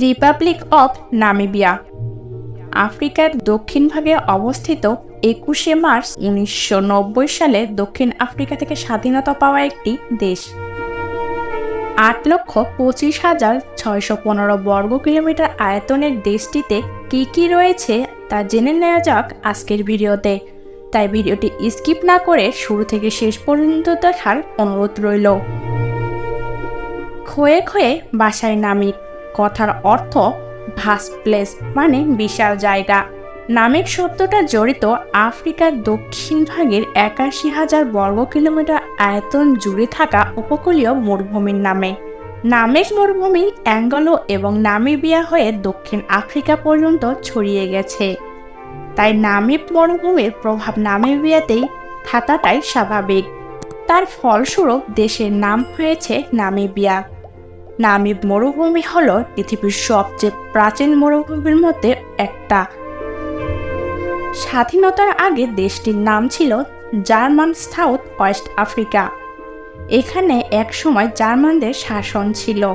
Republic of Namibia. আফ্রিকার দক্ষিণ ভাগে অবস্থিত একুশে মার্চ উনিশশো নব্বই সালে দক্ষিণ আফ্রিকা থেকে স্বাধীনতা পাওয়া একটি দেশ। আট লক্ষ পঁচিশ হাজার ছয়শো পনেরো বর্গ কিলোমিটার আয়তনের দেশটিতে কি কি রয়েছে তা জেনে নেওয়া যাক আজকের ভিডিওতে। তাই ভিডিওটি স্কিপ না করে শুরু থেকে শেষ পর্যন্ত দেখার অনুরোধ রইল। ক্ষয়ে ক্ষয়ে বাসায় নামি। কথার অর্থ ভাস্ট প্লেস মানে বিশাল জায়গা। নামের শব্দটা জড়িত আফ্রিকার দক্ষিণ ভাগের একাশি হাজার বর্গ কিলোমিটার আয়তন জুড়ে থাকা উপকূলীয় মরুভূমির নামে। নামেক মরুভূমি অ্যাঙ্গলো এবং নামিবিয়া হয়ে দক্ষিণ আফ্রিকা পর্যন্ত ছড়িয়ে গেছে। তাই নামিব মরুভূমির প্রভাব নামিবিয়াতেই থাকাটাই স্বাভাবিক। তার ফলস্বরূপ দেশের নাম হয়েছে নামিবিয়া। নামিব মরুভূমি হল পৃথিবীর সবচেয়ে প্রাচীন মরুভূমির মধ্যে একটা। স্বাধীনতার আগে দেশটির নাম ছিল জার্মান সাউথ ওয়েস্ট আফ্রিকা। এখানে একসময় জার্মানদের শাসন ছিল।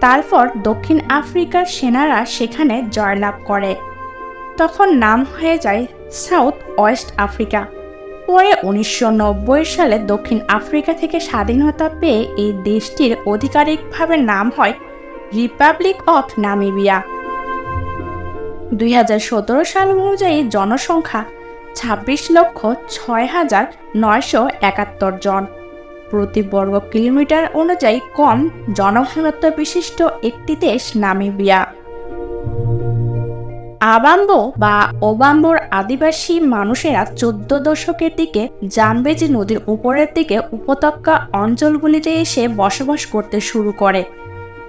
তারপর দক্ষিণ আফ্রিকার সেনারা সেখানে জয়লাভ করে। তখন নাম হয়ে যায় সাউথ ওয়েস্ট আফ্রিকা। পরে উনিশশো নব্বই সালে দক্ষিণ আফ্রিকা থেকে স্বাধীনতা পেয়ে এই দেশটির আধিকারিকভাবে নাম হয় রিপাবলিক অফ নামিবিয়া। দুই হাজার সতেরো সাল অনুযায়ী জনসংখ্যা ছাব্বিশ লক্ষ ছয় হাজার নয়শো একাত্তর জন। প্রতি বর্গ কিলোমিটার অনুযায়ী কম জনঘনত্ব বিশিষ্ট একটি দেশ নামিবিয়া। আবাম্বো বা ওবাম্বোর আদিবাসী মানুষেরা চোদ্দ দশকের দিকে জামবেজি নদীর উপরের দিকে উপত্যকা অঞ্চলগুলিতে এসে বসবাস করতে শুরু করে।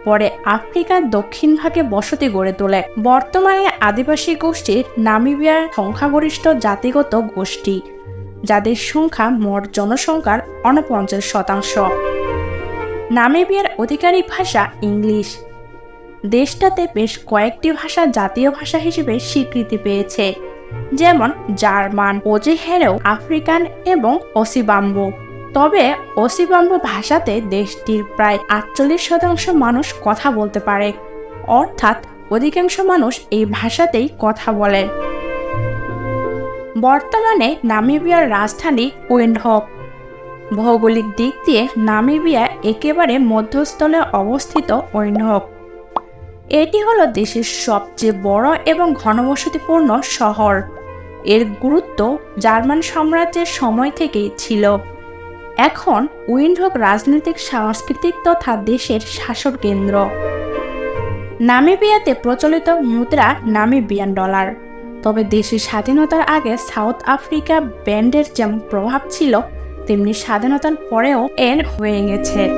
পরে আফ্রিকার দক্ষিণ ভাগে বসতি গড়ে তোলে। বর্তমানে আদিবাসী গোষ্ঠীর নামিবিয়ার সংখ্যাগরিষ্ঠ জাতিগত গোষ্ঠী, যাদের সংখ্যা মোট জনসংখ্যার অনপঞ্চাশ শতাংশ। নামিবিয়ার আধিকারিক ভাষা ইংলিশ। দেশটাতে বেশ কয়েকটি ভাষা জাতীয় ভাষা হিসেবে স্বীকৃতি পেয়েছে, যেমন জার্মান ওজেহেরেও আফ্রিকান এবং অসিবাম্বু তবে অসিবাম্বু ভাষাতে দেশটির প্রায় আটচল্লিশ শতাংশ মানুষ কথা বলতে পারে, অর্থাৎ অধিকাংশ মানুষ এই ভাষাতেই কথা বলে। বর্তমানে নামিবিয়ার রাজধানী উইন্ডহক। ভৌগোলিক দিক দিয়ে নামিবিয়া একেবারে মধ্যস্থলে অবস্থিত উইন্ডহক। এটি হলো দেশের সবচেয়ে বড় এবং ঘনবসতিপূর্ণ শহর। এর গুরুত্ব জার্মান সাম্রাজ্যের সময় থেকেই ছিল। এখন উইন্ডহক রাজনৈতিক, সাংস্কৃতিক তথা দেশের শাসন কেন্দ্র। নামিবিয়াতে প্রচলিত মুদ্রা নামিবিয়ান ডলার। তবে দেশের স্বাধীনতার আগে সাউথ আফ্রিকা ব্যান্ডের যেমন প্রভাব ছিল, তেমনি স্বাধীনতার পরেও এর হয়ে গেছে।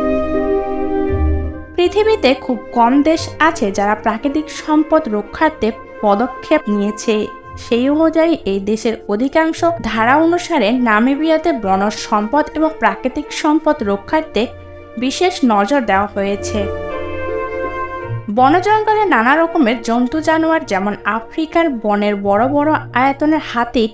পৃথিবীতে খুব কম দেশ আছে যারা প্রাকৃতিক সম্পদ রক্ষার্থে পদক্ষেপ নিয়েছে। সেই অনুযায়ী এই দেশের অধিকাংশ ধারা অনুসারে নামিবিয়াতে বনজ সম্পদ এবং প্রাকৃতিক সম্পদ রক্ষার্থে বিশেষ নজর দেওয়া হয়েছে। বনজঙ্গলে নানা রকমের জন্তু জানোয়ার যেমন আফ্রিকার বনের বড় বড় আয়তনের হাতি,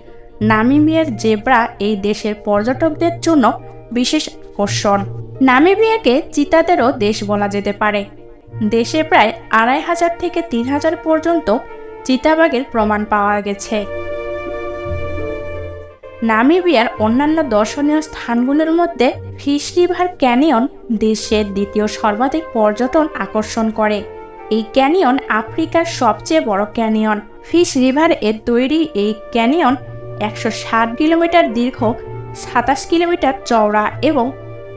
নামিবিয়ার জেব্রা এই দেশের পর্যটকদের জন্য বিশেষ আকর্ষণ। নামিবিয়াকে চিতাদেরও দেশ বলা যেতে পারে। দেশে প্রায় আড়াই হাজার থেকে তিন হাজার পর্যন্ত চিতাবাঘের প্রমাণ পাওয়া গেছে। নামিবিয়ার অন্যান্য দর্শনীয় স্থানগুলোর মধ্যে ফিশ রিভার ক্যানিয়ন দেশের দ্বিতীয় সর্বাধিক পর্যটন আকর্ষণ করে। এই ক্যানিয়ন আফ্রিকার সবচেয়ে বড় ক্যানিয়ন। ফিশ রিভার এর তৈরি এই ক্যানিয়ন একশো ষাট কিলোমিটার দীর্ঘ সাতাশ কিলোমিটার চওড়া এবং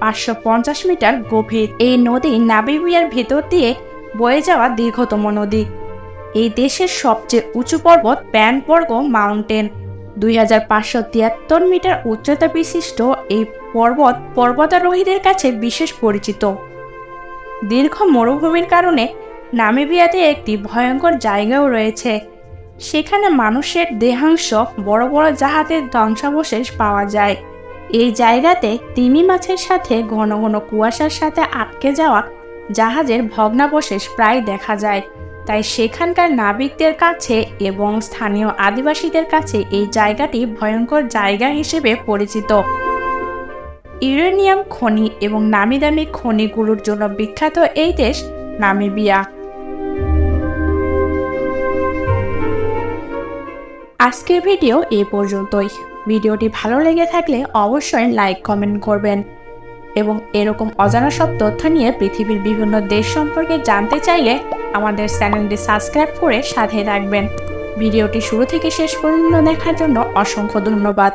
পাঁচশো পঞ্চাশ মিটার গভীর। এই নদী নাবিবিয়ার ভেতর দিয়ে বয়ে যাওয়া দীর্ঘতম নদী। এই দেশের সবচেয়ে উঁচু পর্বত প্যানবর্গ মাউন্টেন। দুই হাজার পাঁচশো তিয়াত্তর মিটার উচ্চতা বিশিষ্ট এই পর্বত পর্বতারোহীদের কাছে বিশেষ পরিচিত। দীর্ঘ মরুভূমির কারণে নামিবিয়াতে একটি ভয়ঙ্কর জায়গাও রয়েছে। সেখানে মানুষের দেহাংশ বড় বড় জাহাজের ধ্বংসাবশেষ পাওয়া যায়। এই জায়গাতে তিমি মাছের সাথে ঘন ঘন কুয়াশার সাথে আটকে যাওয়া জাহাজের ভগ্নাবশেষ প্রায় দেখা যায়। তাই সেখানকার নাবিকদের কাছে এবং স্থানীয় আদিবাসীদের কাছে এই জায়গাটি ভয়ঙ্কর জায়গা হিসেবে পরিচিত। ইউরেনিয়াম খনি এবং নামি দামি খনিগুলোর জন্য বিখ্যাত এই দেশ নামিবিয়া। আজকের ভিডিও এ পর্যন্তই। ভিডিওটি ভালো লেগে থাকলে অবশ্যই লাইক, কমেন্ট করবেন এবং এরকম অজানা সব তথ্য নিয়ে পৃথিবীর বিভিন্ন দেশ সম্পর্কে জানতে চাইলে আমাদের চ্যানেলটি সাবস্ক্রাইব করে সাথে রাখবেন ভিডিওটি শুরু থেকে শেষ পর্যন্ত দেখার জন্য অসংখ্য ধন্যবাদ।